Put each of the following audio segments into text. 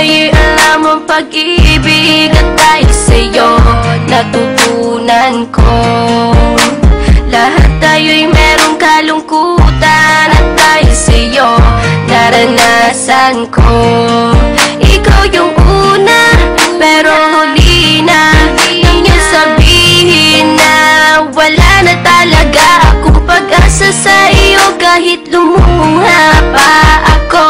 May alam ang pag-ibig At dahil sa'yo Natutunan ko. Lahat tayo'y merong kalungkutan At dahil sa'yo Naranasan ko. Ikaw yung una Pero huli na. Nang iyong sabihin na Wala na talaga akong pag-asa sa iyo Kahit lumuha pa ako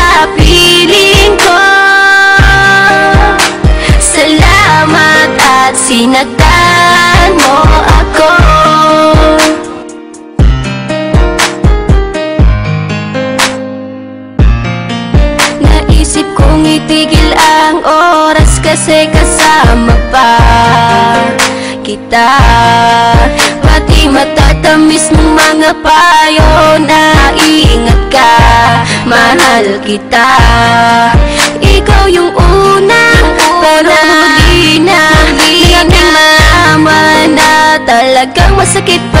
kong itigil ang oras kasi kasama pa kita. Pati matatamis ng mga payo na ingat ka Mahal kita. Ikaw yung una pero huli na Hindi malaman na talagang masakit pala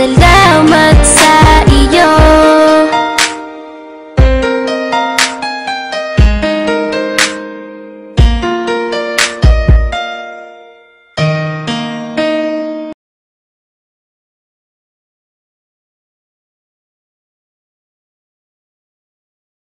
salamat, sa iyo